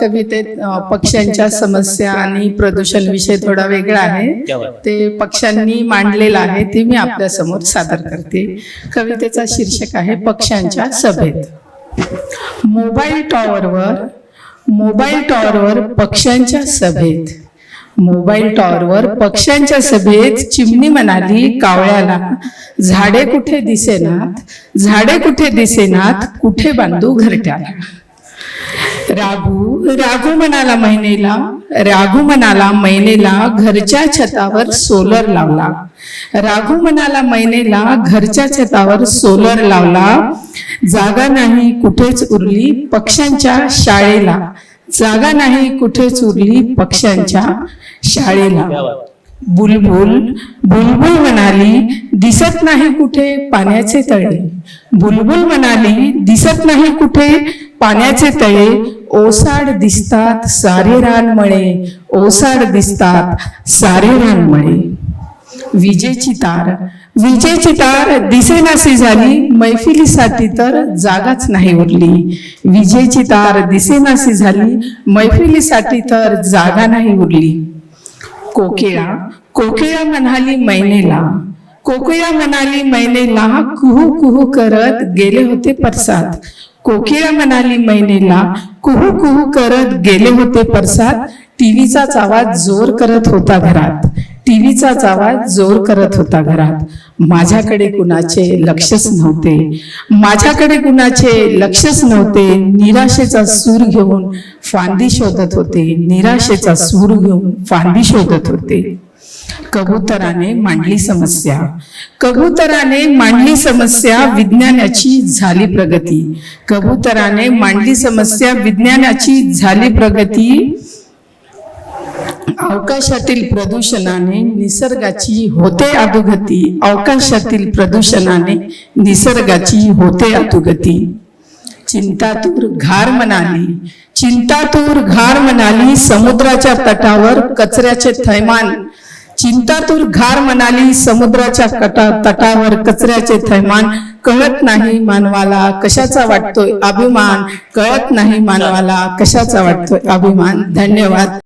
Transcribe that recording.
कवितेत पक्ष्यांच्या समस्या आणि प्रदूषण विषय थोडा वेगळा आहे. ते पक्ष्यांनी मांडलेला आहे ते मी आपल्यासमोर सादर करते. कवितेचा शीर्षक आहे पक्ष्यांच्या सभेत. मोबाईल टॉवरवर मोबाईल टॉवरवर पक्ष्यांच्या सभेत. मोबाईल टॉवरवर पक्ष्यांच्या सभेत चिमणी म्हणाली कावळ्याला झाडे कुठे दिसेनात? झाडे कुठे दिसेनात? कुठे बांधू घरट्याला? राघू राघू म्हणाला महिनेला राघू म्हणाला महिनेला घरच्या छतावर सोलर लावला. राघू म्हणाला महिनेला घरच्या छतावर सोलर लावला. जागा नाही कुठेच उरली पक्ष्यांच्या शाळेला. जागा नाही कुठेच उरली पक्ष्यांच्या शाळेला. बुलबुल बुलबुल म्हणाली दिसत नाही कुठे पाण्याचे तळे. बुलबुल म्हणाली दिसत नाही कुठे पाण्याचे तळे. ओसाड दिसतात सारे रानमळे ओसाड दिसतात सारे रानमळे विजेची तार. विजेची तार दिसेनाशी झाली. मैफिलीसाठी तर जागाच नाही उरली. विजेची तार दिसेनाशी झाली. मैफिलीसाठी तर जागा नाही उरली. कोकिळा. कोकिळा म्हणाली मैनेला. कोकिळा म्हणाली मैनेला कुहू कुहू करत गेले होते परसात कोकिळा म्हणाली मैनेला कुहू कुहू करत गेले होते परसात टीव्हीचाच आवाज जोर करत होता घरात. टीव्हीचाच आवाज जोर करत होता घरात. माझ्याकडे कुणाचे लक्षच नव्हते. माझ्याकडे कुणाचे लक्षच नव्हते. निराशेचा सूर घेऊन फांदी शोधत होते. निराशेचा सूर घेऊन फांदी शोधत होते. कबुतराने मांडली समस्या. कबुतराने मांडली समस्या विज्ञानाची झाली प्रगती. कबुतराने मांडली समस्या विज्ञानाची झाली प्रगती. अवकाशातील प्रदूषणाने निसर्गाची होते अधोगती. अवकाशातील प्रदूषणाने निसर्गाची होते अधोगती. चिंतातूर घार म्हणाली चिंतातूर घार म्हणाली समुद्राच्या तटावर कचऱ्याचे थैमान. चिंतातूर घार म्हणाली समुद्राच्या कटा तटावर कचऱ्याचे थैमान. कळत नाही मानवाला कशाचा वाटतोय अभिमान. कळत नाही मानवाला कशाचा वाटतोय अभिमान. धन्यवाद.